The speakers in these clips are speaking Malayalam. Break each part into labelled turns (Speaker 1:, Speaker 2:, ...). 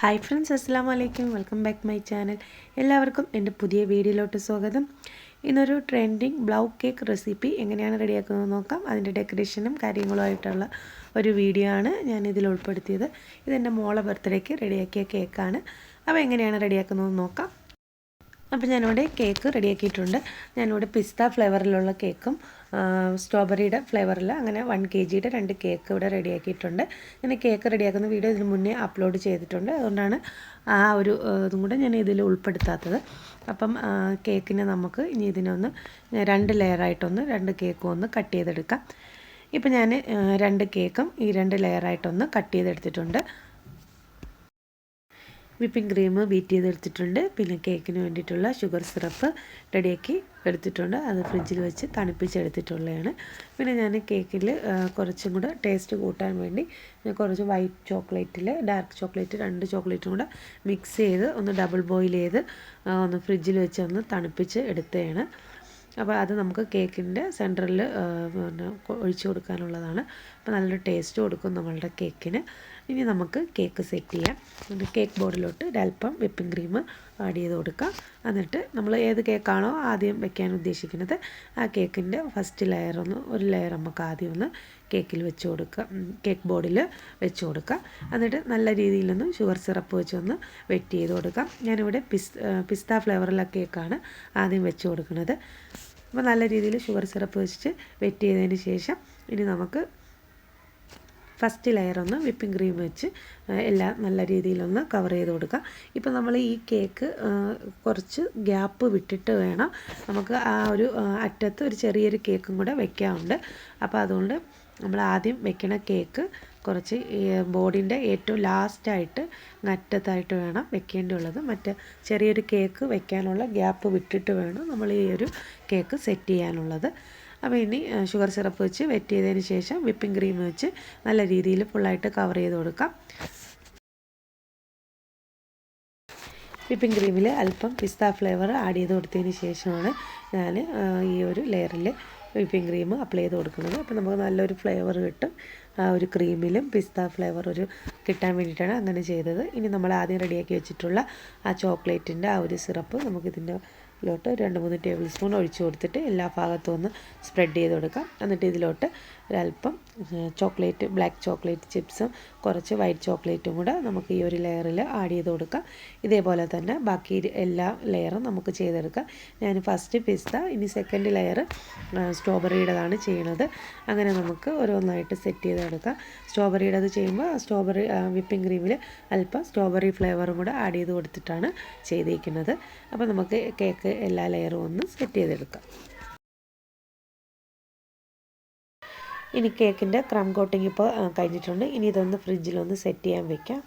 Speaker 1: ഹായ് ഫ്രണ്ട്സ് അസ്സാം വലൈക്കും വെൽക്കം ബാക്ക് മൈ ചാനൽ എല്ലാവർക്കും എന്റെ പുതിയ വീഡിയോയിലോട്ട് സ്വാഗതം. ഇന്നൊരു ട്രെൻഡിങ് ബ്ലൗ കേക്ക് റെസിപ്പി എങ്ങനെയാണ് റെഡിയാക്കുന്നത് നോക്കാം. അതിന്റെ ഡെക്കറേഷനും കാര്യങ്ങളുമായിട്ടുള്ള ഒരു വീഡിയോ ആണ് ഞാൻ ഇതിൽ ഉൾപ്പെടുത്തിയത്. ഇതെന്റെ മോളെ ബർത്ത്ഡേക്ക് റെഡിയാക്കിയ കേക്കാണ് അപ്പോൾ എങ്ങനെയാണ് റെഡിയാക്കുന്നത് നോക്കാം. അപ്പോൾ ഞാനിവിടെ കേക്ക് റെഡിയാക്കിയിട്ടുണ്ട് ഞാനിവിടെ പിസ്ത ഫ്ലേവറിലുള്ള കേക്കും സ്ട്രോബെറിയുടെ ഫ്ലേവറിൽ അങ്ങനെ വൺ കെ ജിയുടെ രണ്ട് കേക്ക് ഇവിടെ റെഡിയാക്കിയിട്ടുണ്ട് ഞാൻ കേക്ക് റെഡിയാക്കുന്ന വീഡിയോ ഇതിന് മുന്നേ അപ്ലോഡ് ചെയ്തിട്ടുണ്ട്. അതുകൊണ്ടാണ് ആ ഒരു ഇതും കൂടെ ഞാൻ ഇതിൽ ഉൾപ്പെടുത്താത്തത്. അപ്പം കേക്കിനെ നമുക്ക് ഇനി ഇതിനൊന്ന് രണ്ട് ലെയറായിട്ടൊന്ന് രണ്ട് കേക്കും ഒന്ന് കട്ട് ചെയ്തെടുക്കാം. ഇപ്പം ഞാൻ രണ്ട് കേക്കും ഈ രണ്ട് ലെയറായിട്ടൊന്ന് കട്ട് ചെയ്തെടുത്തിട്ടുണ്ട്. വിപ്പിംഗ് ക്രീം ബീറ്റ് ചെയ്തെടുത്തിട്ടുണ്ട്. പിന്നെ കേക്കിന് വേണ്ടിയിട്ടുള്ള ഷുഗർ സിറപ്പ് റെഡിയാക്കി എടുത്തിട്ടുണ്ട്. അത് ഫ്രിഡ്ജിൽ വെച്ച് തണുപ്പിച്ചെടുത്തിട്ടുള്ളതാണ്. പിന്നെ ഞാൻ കേക്കിൽ കുറച്ചും കൂടെ ടേസ്റ്റ് കൂട്ടാൻ വേണ്ടി ഞാൻ കുറച്ച് വൈറ്റ് ചോക്ലേറ്റിൽ ഡാർക്ക് ചോക്ലേറ്റ് രണ്ട് ചോക്ലേറ്റും കൂടെ മിക്സ് ചെയ്ത് ഒന്ന് ഡബിൾ ബോയിൽ ചെയ്ത് ഒന്ന് ഫ്രിഡ്ജിൽ വെച്ച് ഒന്ന് തണുപ്പിച്ച് എടുത്തതാണ്. അപ്പോൾ അത് നമുക്ക് കേക്കിന്റെ സെന്ററിൽ പിന്നെ ഒഴിച്ചു കൊടുക്കാനുള്ളതാണ്. അപ്പോൾ നല്ലൊരു ടേസ്റ്റ് കൊടുക്കും നമ്മളുടെ കേക്കിന്. ഇനി നമുക്ക് കേക്ക് സെറ്റ് ചെയ്യാം. കേക്ക് ബോർഡിലോട്ട് ഒരല്പം വിപ്പിംഗ് ക്രീം ആഡ് ചെയ്ത് കൊടുക്കാം എന്നിട്ട് നമ്മൾ ഏത് കേക്കാണോ ആദ്യം വെക്കാൻ ഉദ്ദേശിക്കുന്നത് ആ കേക്കിന്റെ ഫസ്റ്റ് ലെയർ ഒന്ന് ഒരു ലെയർ നമുക്ക് ആദ്യം ഒന്ന് കേക്കിൽ വെച്ച് കൊടുക്കുക. കേക്ക് ബോർഡിൽ വെച്ച് കൊടുക്കുക. എന്നിട്ട് നല്ല രീതിയിലൊന്ന് ഷുഗർ സിറപ്പ് വെച്ചൊന്ന് വെറ്റ് ചെയ്ത് കൊടുക്കാം ഞാനിവിടെ പിസ് പിസ്ത ഫ്ലേവറുള്ള കേക്കാണ് ആദ്യം വെച്ച് കൊടുക്കുന്നത്. അപ്പോൾ നല്ല രീതിയിൽ ഷുഗർ സിറപ്പ് വെച്ചിട്ട് വെറ്റ് ചെയ്തതിന് ശേഷം ഇനി നമുക്ക് ഫസ്റ്റ് ലെയർ ഒന്ന് വിപ്പിംഗ് ക്രീം വെച്ച് എല്ലാം നല്ല രീതിയിലൊന്ന് കവർ ചെയ്ത് കൊടുക്കുക ഇപ്പം നമ്മൾ ഈ കേക്ക് കുറച്ച് ഗ്യാപ്പ് വിട്ടിട്ട് വേണം നമുക്ക് ആ ഒരു അറ്റത്ത് ഒരു ചെറിയൊരു കേക്കും കൂടെ വെക്കാറുണ്ട് അപ്പോൾ അതുകൊണ്ട് നമ്മൾ ആദ്യം വെക്കണ കേക്ക് കുറച്ച് ബോർഡിന്റെ ഏറ്റവും ലാസ്റ്റായിട്ട് അറ്റത്തായിട്ട് വേണം വെക്കേണ്ടുള്ളത് മറ്റേ ചെറിയൊരു കേക്ക് വെക്കാനുള്ള ഗ്യാപ്പ് വിട്ടിട്ട് വേണം നമ്മൾ ഈ ഒരു കേക്ക് സെറ്റ് ചെയ്യാനുള്ളത്. അപ്പോൾ ഇനി ഷുഗർ സിറപ്പ് വെച്ച് വെറ്റ് ചെയ്തതിന് ശേഷം വിപ്പിംഗ് ക്രീം വെച്ച് നല്ല രീതിയിൽ ഫുള്ളായിട്ട് കവർ ചെയ്ത് കൊടുക്കാം. വിപ്പിംഗ് ക്രീമിൽ അല്പം പിസ്ത ഫ്ലേവർ ആഡ് ചെയ്ത് കൊടുത്തതിന് ശേഷമാണ് ഞാൻ ഈ ഒരു ലെയറിൽ വിപ്പിംഗ് ക്രീം അപ്ലൈ ചെയ്ത് കൊടുക്കുന്നത്. അപ്പോൾ നമുക്ക് നല്ലൊരു ഫ്ലേവർ കിട്ടും. ആ ഒരു ക്രീമിലും പിസ്ത ഫ്ലേവർ ഒരു കിട്ടാൻ വേണ്ടിയിട്ടാണ് അങ്ങനെ ചെയ്തത്. ഇനി നമ്മൾ ആദ്യം റെഡിയാക്കി വെച്ചിട്ടുള്ള ആ ചോക്ലേറ്റിന്റെ ആ ഒരു സിറപ്പ് നമുക്കിതിന്റെ ഇതിലോട്ട് രണ്ട് മൂന്ന് ടേബിൾ സ്പൂൺ ഒഴിച്ച് കൊടുത്തിട്ട് എല്ലാ ഭാഗത്തും ഒന്ന് സ്പ്രെഡ് ചെയ്ത് കൊടുക്കാം. എന്നിട്ട് ഇതിലോട്ട് ഒരല്പം ചോക്ലേറ്റ് ബ്ലാക്ക് ചോക്ലേറ്റ് ചിപ്സും കുറച്ച് വൈറ്റ് ചോക്ലേറ്റും കൂടെ നമുക്ക് ഈ ഒരു ലെയറിൽ ആഡ് ചെയ്ത് കൊടുക്കാം. ഇതേപോലെ തന്നെ ബാക്കി എല്ലാ ലെയറും നമുക്ക് ചെയ്തെടുക്കാം. ഞാൻ ഫസ്റ്റ് പിസ്ത ഇനി സെക്കൻഡ് ലെയർ സ്ട്രോബെറിയുടേതാണ് ചെയ്യണത്. അങ്ങനെ നമുക്ക് ഓരോന്നായിട്ട് സെറ്റ് ചെയ്തെടുക്കാം. സ്ട്രോബെറിയുടേത് ചെയ്യുമ്പോൾ സ്ട്രോബെറി വിപ്പിംഗ് ക്രീമിൽ അല്പം സ്ട്രോബെറി ഫ്ലേവറും കൂടെ ആഡ് ചെയ്ത് കൊടുത്തിട്ടാണ് ചെയ്തിരിക്കുന്നത് അപ്പോൾ നമുക്ക് കേക്ക് എല്ലാ ലെയറും ഒന്ന് സെറ്റ് ചെയ്തെടുക്കാം. ഇനി കേക്കിന്റെ ക്രം കോട്ടിംഗ് ഇപ്പോൾ കഴിഞ്ഞിട്ടുണ്ട്. ഇനി ഇതൊന്ന് ഫ്രിഡ്ജിലൊന്ന് സെറ്റ് ചെയ്യാൻ വെക്കാം.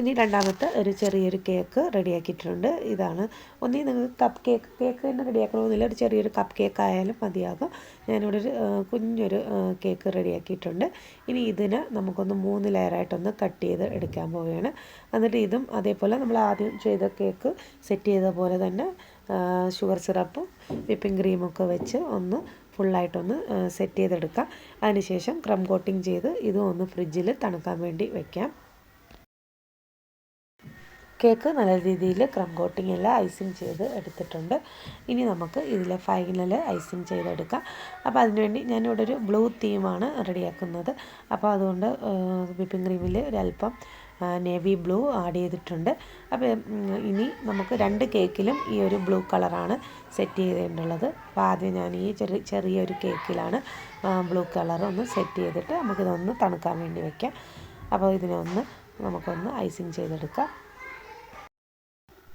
Speaker 1: ഇനി രണ്ടാമത്തെ ഒരു ചെറിയൊരു കേക്ക് റെഡിയാക്കിയിട്ടുണ്ട്. ഇതാണ്. ഒന്നീ നിങ്ങൾക്ക് കപ്പ് കേക്ക് കേക്ക് തന്നെ റെഡിയാക്കണമെന്നില്ല ഒരു ചെറിയൊരു കപ്പ് കേക്ക് ആയാലും മതിയാകും. ഞാനിവിടെ ഒരു കുഞ്ഞൊരു കേക്ക് റെഡിയാക്കിയിട്ടുണ്ട്. ഇനി ഇതിന് നമുക്കൊന്ന് മൂന്ന് ലെയറായിട്ടൊന്ന് കട്ട് ചെയ്ത് എടുക്കാൻ പോവുകയാണ്. എന്നിട്ട് ഇതും അതേപോലെ നമ്മൾ ആദ്യം ചെയ്ത കേക്ക് സെറ്റ് ചെയ്ത പോലെ തന്നെ ഷുഗർ സിറപ്പും വിപ്പിംഗ് ക്രീമൊക്കെ വെച്ച് ഒന്ന് ഫുള്ളായിട്ടൊന്ന് സെറ്റ് ചെയ്തെടുക്കുക അതിനുശേഷം ക്രം കോട്ടിങ് ചെയ്ത് ഇതും ഒന്ന് ഫ്രിഡ്ജിൽ തണുക്കാൻ വേണ്ടി വെക്കാം. കേക്ക് നല്ല രീതിയിൽ ക്രം കോട്ടിംഗ് എല്ലാം ഐസിങ് ചെയ്ത് എടുത്തിട്ടുണ്ട്. ഇനി നമുക്ക് ഇതിലെ ഫൈനൽ ഐസിങ് ചെയ്തെടുക്കാം. അപ്പോൾ അതിനുവേണ്ടി ഞാനിവിടെ ഒരു ബ്ലൂ തീമാണ് റെഡിയാക്കുന്നത്. അപ്പോൾ അതുകൊണ്ട് വിപ്പിംഗ് ക്രീമിൽ ഒരല്പം നേവി ബ്ലൂ ആഡ് ചെയ്തിട്ടുണ്ട്. അപ്പോൾ ഇനി നമുക്ക് രണ്ട് കേക്കിലും ഈ ഒരു ബ്ലൂ കളറാണ് സെറ്റ് ചെയ്തിട്ടുള്ളത്. അപ്പോൾ ആദ്യം ഞാൻ ഈ ചെറിയ ചെറിയൊരു കേക്കിലാണ് ബ്ലൂ കളർ ഒന്ന് സെറ്റ് ചെയ്തിട്ട് നമുക്കിതൊന്ന് തണുക്കാൻ വേണ്ടി വയ്ക്കാം അപ്പോൾ ഇതിനൊന്ന് നമുക്കൊന്ന് ഐസിങ് ചെയ്തെടുക്കാം.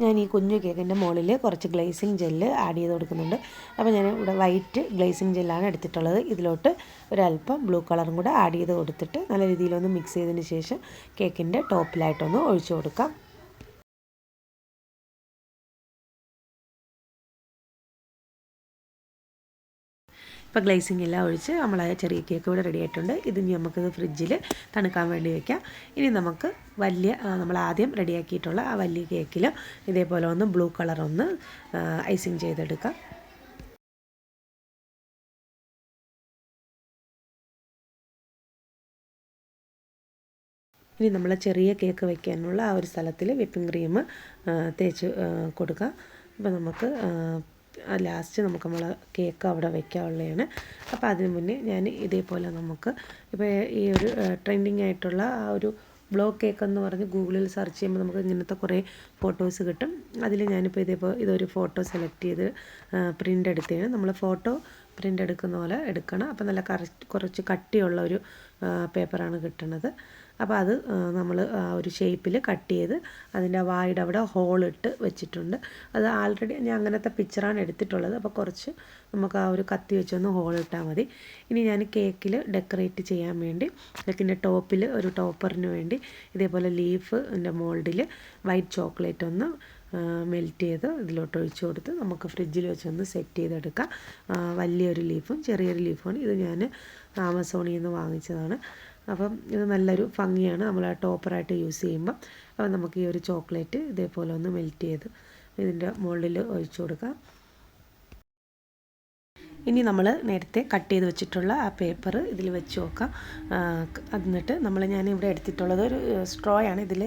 Speaker 1: ഞാൻ ഈ കുഞ്ഞു കേക്കിന്റെ മുകളിൽ കുറച്ച് ഗ്ലേസിങ് ജെല്ല് ആഡ് ചെയ്ത് കൊടുക്കുന്നുണ്ട്. അപ്പോൾ ഞാൻ ഇവിടെ വൈറ്റ് ഗ്ലേസിങ് ജെല്ലാണ് എടുത്തിട്ടുള്ളത്. ഇതിലോട്ട് ഒരല്പം ബ്ലൂ കളറും കൂടെ ആഡ് ചെയ്ത് കൊടുത്തിട്ട് നല്ല രീതിയിലൊന്ന് മിക്സ് ചെയ്തതിന് ശേഷം കേക്കിന്റെ ടോപ്പിലായിട്ടൊന്ന് ഒഴിച്ചു കൊടുക്കാം. ഇപ്പോൾ ഗ്ലേസിംഗ് എല്ലാം ഒഴിച്ച് നമ്മൾ ചെറിയ കേക്ക് ഇവിടെ റെഡി ആയിട്ടുണ്ട്. ഇത് ഇനി നമുക്കിത് ഫ്രിഡ്ജിൽ തണുക്കാൻ വേണ്ടി വെക്കാം. ഇനി നമുക്ക് വലിയ നമ്മൾ ആദ്യം റെഡിയാക്കിയിട്ടുള്ള ആ വലിയ കേക്കിൽ ഇതേപോലെ ഒന്ന് ബ്ലൂ കളർ ഒന്ന് ഐസിങ് ചെയ്തെടുക്കാം. ഇനി നമ്മൾ ചെറിയ കേക്ക് വയ്ക്കാനുള്ള ആ ഒരു സ്ഥലത്തിൽ വിപ്പിംഗ് ക്രീം തേച്ച് കൊടുക്കുക അപ്പോൾ നമുക്ക് ലാസ്റ്റ് നമുക്ക് നമ്മൾ കേക്ക് അവിടെ വയ്ക്കാവുള്ളതാണ് അപ്പോൾ അതിന് മുന്നേ ഞാൻ ഇതേപോലെ നമുക്ക് ഇപ്പോൾ ഈ ഒരു ട്രെൻഡിങ് ആയിട്ടുള്ള ആ ഒരു ബ്ലോക്ക് കേക്ക് എന്ന് പറഞ്ഞ് ഗൂഗിളിൽ സെർച്ച് ചെയ്യുമ്പോൾ നമുക്ക് ഇങ്ങനത്തെ കുറേ ഫോട്ടോസ് കിട്ടും. അതിൽ ഞാനിപ്പോൾ ഇതേപോലെ ഇതൊരു ഫോട്ടോ സെലക്ട് ചെയ്ത് പ്രിന്റ് എടുത്തതാണ്. നമ്മൾ ഫോട്ടോ പ്രിന്റ് എടുക്കുന്ന പോലെ എടുക്കണം. അപ്പോൾ നല്ല കറക്റ്റ് കുറച്ച് കട്ടിയുള്ള ഒരു പേപ്പറാണ് കിട്ടുന്നത് അപ്പോൾ അത് നമ്മൾ ഒരു ഷേപ്പിൽ കട്ട് ചെയ്ത് അതിന്റെ വായുടെ അവിടെ ഹോളിട്ട് വെച്ചിട്ടുണ്ട്. അത് ആൾറെഡി ഞാൻ അങ്ങനത്തെ പിക്ചറാണ് എടുത്തിട്ടുള്ളത്. അപ്പോൾ കുറച്ച് നമുക്ക് ആ ഒരു കത്തി വെച്ചൊന്ന് ഹോളിട്ടാൽ മതി. ഇനി ഞാൻ കേക്കിൽ ഡെക്കറേറ്റ് ചെയ്യാൻ വേണ്ടി കേക്കിന്റെ ടോപ്പിൽ ഒരു ടോപ്പറിന് വേണ്ടി ഇതേപോലെ ലീഫ് എന്റെ മോൾഡിൽ വൈറ്റ് ചോക്ലേറ്റ് ഒന്ന് മെൽറ്റ് ചെയ്ത് ഇതിലോട്ട് ഒഴിച്ചു കൊടുത്ത് നമുക്ക് ഫ്രിഡ്ജിൽ വെച്ചൊന്ന് സെറ്റ് ചെയ്തെടുക്കാം. വലിയൊരു ലീഫും ചെറിയൊരു ലീഫുമാണ് ഇത് ഞാൻ ആമസോണിൽ നിന്ന് വാങ്ങിച്ചതാണ്. അപ്പം ഇത് നല്ലൊരു ഭംഗിയാണ്. നമ്മൾ ആ ടോപ്പറായിട്ട് യൂസ് ചെയ്യുമ്പം. അപ്പം നമുക്ക് ഈ ഒരു ചോക്ലേറ്റ് ഇതേപോലെ ഒന്ന് മെൽറ്റ് ചെയ്ത് ഇതിന്റെ മുകളിൽ ഒഴിച്ചു കൊടുക്കാം. ഇനി നമ്മൾ നേരത്തെ കട്ട് ചെയ്ത് വെച്ചിട്ടുള്ള ആ പേപ്പർ ഇതിൽ വെച്ച് നോക്കാം. എന്നിട്ട് നമ്മൾ ഞാൻ ഇവിടെ എടുത്തിട്ടുള്ളത് ഒരു സ്ട്രോയാണ് ഇതിൽ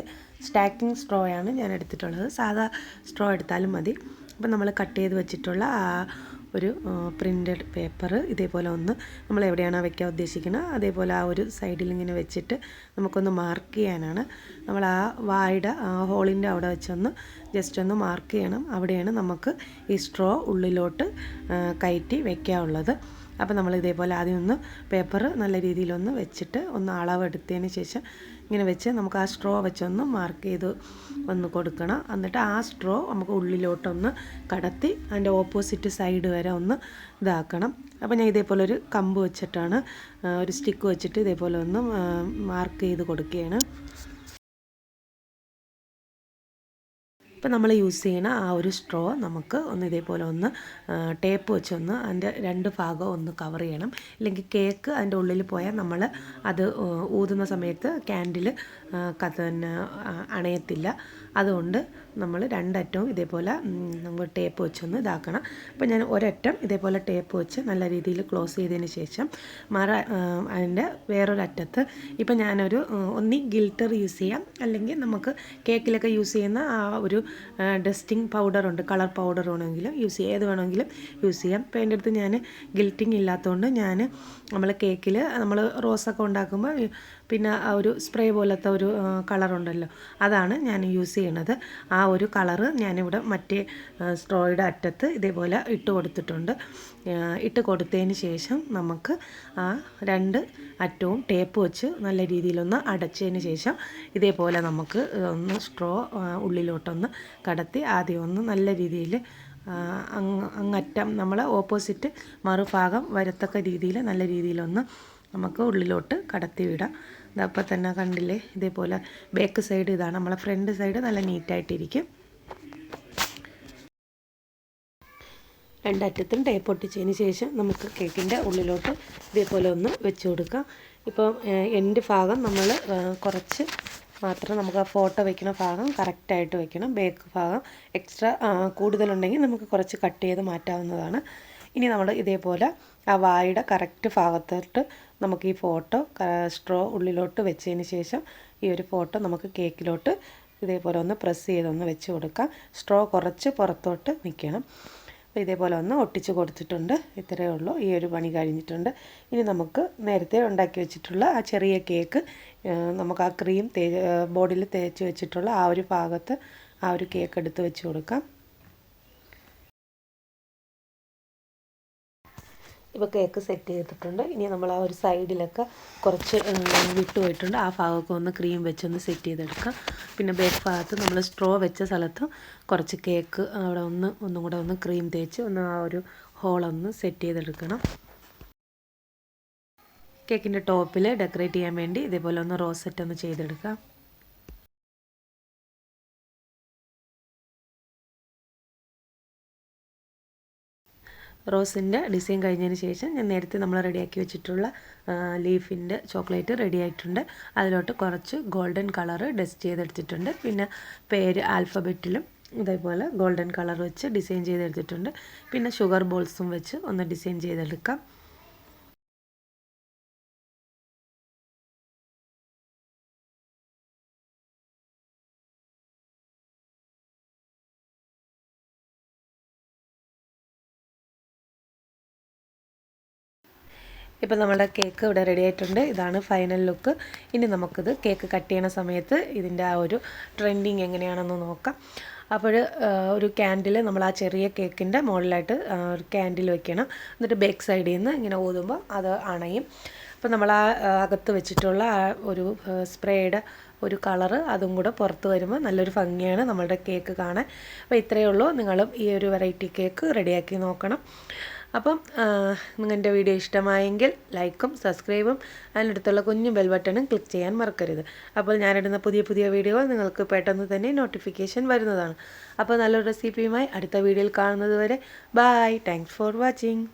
Speaker 1: സ്റ്റാക്കിംഗ് ആണ് ഞാൻ എടുത്തിട്ടുള്ളത്. സാധാ സ്ട്രോ എടുത്താലും മതി. അപ്പം നമ്മൾ കട്ട് ചെയ്ത് വെച്ചിട്ടുള്ള ആ ഒരു പ്രിന്റഡ് പേപ്പർ ഇതേപോലെ ഒന്ന് നമ്മൾ എവിടെയാണോ വെക്കാൻ ഉദ്ദേശിക്കുന്നത് അതേപോലെ ആ ഒരു സൈഡിൽ ഇങ്ങനെ വെച്ചിട്ട് നമുക്കൊന്ന് മാർക്ക് ചെയ്യാനാണ്. നമ്മൾ ആ വായുടെ ഹോളിന്റെ അവിടെ വെച്ചൊന്ന് ജസ്റ്റ് ഒന്ന് മാർക്ക് ചെയ്യണം. അവിടെയാണ് നമുക്ക് ഈ സ്ട്രോ ഉള്ളിലോട്ട് കയറ്റി വെക്കാനുള്ളത്. അപ്പോൾ നമ്മൾ ഇതേപോലെ ആദ്യം ഒന്ന് പേപ്പർ നല്ല രീതിയിലൊന്ന് വെച്ചിട്ട് ഒന്ന് അളവെടുത്തതിന് ശേഷം ഇങ്ങനെ വെച്ച് നമുക്ക് ആ സ്ട്രോ വെച്ചൊന്ന് മാർക്ക് ചെയ്ത് ഒന്ന് കൊടുക്കണം. എന്നിട്ട് ആ സ്ട്രോ നമുക്ക് ഉള്ളിലോട്ടൊന്ന് കടത്തി അതിന്റെ ഓപ്പോസിറ്റ് സൈഡ് വരെ ഒന്ന് ഇതാക്കണം. അപ്പോൾ ഞാൻ ഇതേപോലെ ഒരു കമ്പ് വെച്ചിട്ടാണ് ഒരു സ്റ്റിക്ക് വെച്ചിട്ട് ഇതേപോലെ ഒന്ന് മാർക്ക് ചെയ്ത് കൊടുക്കുകയാണ്. ഇപ്പം നമ്മൾ യൂസ് ചെയ്യുന്ന ആ ഒരു സ്ട്രോ നമുക്ക് ഒന്ന് ഇതേപോലെ ഒന്ന് ടേപ്പ് വെച്ചൊന്ന് അതിന്റെ രണ്ട് ഭാഗം ഒന്ന് കവർ ചെയ്യണം. ഇല്ലെങ്കിൽ കേക്ക് അതിന്റെ ഉള്ളിൽ പോയാൽ നമ്മൾ അത് ഊതുന്ന സമയത്ത് ക്യാൻഡിൽ തന്നെ അണയത്തില്ല. അതുകൊണ്ട് നമ്മൾ രണ്ടറ്റവും ഇതേപോലെ നമ്മൾ ടേപ്പ് വെച്ചൊന്ന് ഇതാക്കണം. അപ്പോൾ ഞാൻ ഒരറ്റം ഇതേപോലെ ടേപ്പ് വെച്ച് നല്ല രീതിയിൽ ക്ലോസ് ചെയ്തതിന് ശേഷം മറ അതിന്റെ വേറൊരറ്റത്ത് ഇപ്പം ഞാനൊരു ഒന്നി ഗിൽറ്റർ യൂസ് ചെയ്യാം. അല്ലെങ്കിൽ നമുക്ക് കേക്കിലൊക്കെ യൂസ് ചെയ്യുന്ന ആ ഒരു ഡസ്റ്റിംഗ് പൗഡറുണ്ട് കളർ പൗഡർ വേണമെങ്കിലും യൂസ് ചെയ്യാം. ഏത് വേണമെങ്കിലും യൂസ് ചെയ്യാം. ഇപ്പോൾ എന്റെ അടുത്ത് ഞാൻ ഗിൽറ്റിംഗ് ഇല്ലാത്തതുകൊണ്ട് ഞാൻ നമ്മൾ കേക്കിൽ നമ്മൾ റോസൊക്കെ ഉണ്ടാക്കുമ്പോൾ പിന്നെ ആ ഒരു സ്പ്രേ പോലത്തെ ഒരു കളറുണ്ടല്ലോ അതാണ് ഞാൻ യൂസ് ചെയ്യണത്. ആ ഒരു കളറ് ഞാനിവിടെ മറ്റേ സ്ട്രോയുടെ അറ്റത്ത് ഇതേപോലെ ഇട്ട് കൊടുത്തിട്ടുണ്ട്. ഇട്ട് കൊടുത്തതിന് ശേഷം നമുക്ക് ആ രണ്ട് അറ്റവും ടേപ്പ് വെച്ച് നല്ല രീതിയിലൊന്ന് അടച്ചതിന് ശേഷം ഇതേപോലെ നമുക്ക് ഒന്ന് സ്ട്രോ ഉള്ളിലോട്ടൊന്ന് കടത്തി ആദ്യം ഒന്ന് നല്ല രീതിയിൽ അങ്ങ് അങ്ങറ്റം നമ്മൾ ഓപ്പോസിറ്റ് മറുഭാഗം വരത്തക്ക രീതിയിൽ നല്ല രീതിയിലൊന്ന് നമുക്ക് ഉള്ളിലോട്ട് കടത്തി വിടാം. ഇതപ്പോൾ തന്നെ കണ്ടില്ലേ? ഇതേപോലെ ബാക്ക് സൈഡ് ഇതാണ്. നമ്മളെ ഫ്രണ്ട് സൈഡ് നല്ല നീറ്റായിട്ടിരിക്കും രണ്ടറ്റത്തും ടേപ്പ് ഒട്ടിച്ചതിന് ശേഷം നമുക്ക് കേക്കിന്റെ ഉള്ളിലോട്ട് ഇതേപോലെ ഒന്ന് വെച്ച് കൊടുക്കാം. ഇപ്പം എന്റെ ഭാഗം നമ്മൾ കുറച്ച് മാത്രം നമുക്ക് ആ ഫോട്ടോ വെക്കുന്ന ഭാഗം കറക്റ്റായിട്ട് വെക്കണം. ബേക്ക് ഭാഗം എക്സ്ട്രാ കൂടുതലുണ്ടെങ്കിൽ നമുക്ക് കുറച്ച് കട്ട് ചെയ്ത് മാറ്റാവുന്നതാണ്. ഇനി നമ്മൾ ഇതേപോലെ ആ വായുടെ കറക്റ്റ് ഭാഗത്തോട്ട് നമുക്ക് ഈ ഫോട്ടോ സ്ട്രോ ഉള്ളിലോട്ട് വെച്ചതിന് ശേഷം ഈ ഒരു ഫോട്ടോ നമുക്ക് കേക്കിലോട്ട് ഇതേപോലെ ഒന്ന് പ്രസ് ചെയ്തൊന്ന് വെച്ച് കൊടുക്കാം. സ്ട്രോ കുറച്ച് പുറത്തോട്ട് നിൽക്കണം. അപ്പോൾ ഇതേപോലെ ഒന്ന് ഒട്ടിച്ച് കൊടുത്തിട്ടുണ്ട്. ഇത്രയേ ഉള്ളൂ. ഈ ഒരു പണി കഴിഞ്ഞിട്ടുണ്ട്. ഇനി നമുക്ക് നേരത്തെ ഉണ്ടാക്കി വെച്ചിട്ടുള്ള ആ ചെറിയ കേക്ക് നമുക്ക് ആ ക്രീം തേ ബോഡിയിൽ തേച്ച് വെച്ചിട്ടുള്ള ആ ഒരു ഭാഗത്ത് ആ ഒരു കേക്ക് എടുത്ത് വെച്ച് കൊടുക്കാം. ഇപ്പോൾ കേക്ക് സെറ്റ് ചെയ്തിട്ടുണ്ട്. ഇനി നമ്മൾ ആ ഒരു സൈഡിലൊക്കെ കുറച്ച് വിട്ടു പോയിട്ടുണ്ട്. ആ ഭാഗമൊക്കെ ഒന്ന് ക്രീം വെച്ചൊന്ന് സെറ്റ് ചെയ്തെടുക്കാം. പിന്നെ ബേക്ക് ഭാഗത്ത് നമ്മൾ സ്ട്രോ വെച്ച സ്ഥലത്ത് കുറച്ച് കേക്ക് അവിടെ ഒന്ന് ഒന്നും കൂടെ ഒന്ന് ക്രീം തേച്ച് ഒന്ന് ആ ഒരു ഹോളൊന്ന് സെറ്റ് ചെയ്തെടുക്കണം. കേക്കിന്റെ ടോപ്പിൽ ഡെക്കറേറ്റ് ചെയ്യാൻ വേണ്ടി ഇതേപോലെ ഒന്ന് റോസെറ്റ് ഒന്ന് ചെയ്തെടുക്കാം. റോസിന്റെ ഡിസൈൻ കഴിഞ്ഞതിന് ശേഷം ഞാൻ നേരത്തെ നമ്മൾ റെഡിയാക്കി വെച്ചിട്ടുള്ള ലീഫിന്റെ ചോക്ലേറ്റ് റെഡി ആയിട്ടുണ്ട് അതിലോട്ട് കുറച്ച് ഗോൾഡൻ കളർ ഡസ്റ്റ് ചെയ്തെടുത്തിട്ടുണ്ട്. പിന്നെ പേര് ആൽഫബറ്റിലും ഇതേപോലെ ഗോൾഡൻ കളർ വെച്ച് ഡിസൈൻ ചെയ്തെടുത്തിട്ടുണ്ട്. പിന്നെ ഷുഗർ ബോൾസും വെച്ച് ഒന്ന് ഡിസൈൻ ചെയ്തെടുക്കാം. ഇപ്പം നമ്മുടെ കേക്ക് ഇവിടെ റെഡി ആയിട്ടുണ്ട്. ഇതാണ് ഫൈനൽ ലുക്ക് ഇനി നമുക്കിത് കേക്ക് കട്ട് ചെയ്യണ സമയത്ത് ഇതിന്റെ ആ ഒരു ട്രെൻഡിങ് എങ്ങനെയാണെന്ന് നോക്കാം. അപ്പോൾ ഒരു ക്യാൻഡിൽ നമ്മൾ ആ ചെറിയ കേക്കിന്റെ മുകളിലായിട്ട് ഒരു ക്യാൻഡിൽ വെക്കണം. എന്നിട്ട് ബേക്ക് സൈഡിൽ നിന്ന് ഇങ്ങനെ ഊതുമ്പോൾ അത് അണയും. അപ്പോൾ നമ്മൾ ആ, അകത്ത് വെച്ചിട്ടുള്ള ആ ഒരു സ്പ്രേയുടെ ഒരു കളറ് അതും കൂടെ പുറത്ത് വരുമ്പോൾ നല്ലൊരു ഭംഗിയാണ് നമ്മളുടെ കേക്ക് കാണാൻ. അപ്പോൾ ഇത്രയേ ഉള്ളൂ. നിങ്ങളും ഈ ഒരു വെറൈറ്റി കേക്ക് റെഡിയാക്കി നോക്കണം. അപ്പം നിങ്ങളുടെ വീഡിയോ ഇഷ്ടമായെങ്കിൽ ലൈക്കും സബ്സ്ക്രൈബും അതിനടുത്തുള്ള കുഞ്ഞു ബെൽ ബട്ടണും ക്ലിക്ക് ചെയ്യാൻ മറക്കരുത്. അപ്പോൾ ഞാനിടുന്ന പുതിയ പുതിയ വീഡിയോകൾ നിങ്ങൾക്ക് പെട്ടെന്ന് തന്നെ നോട്ടിഫിക്കേഷൻ വരുന്നതാണ്. അപ്പോൾ നല്ലൊരു റെസിപ്പിയുമായി അടുത്ത വീഡിയോയിൽ കാണുന്നത് വരെ ബായ് താങ്ക്സ് ഫോർ വാച്ചിങ്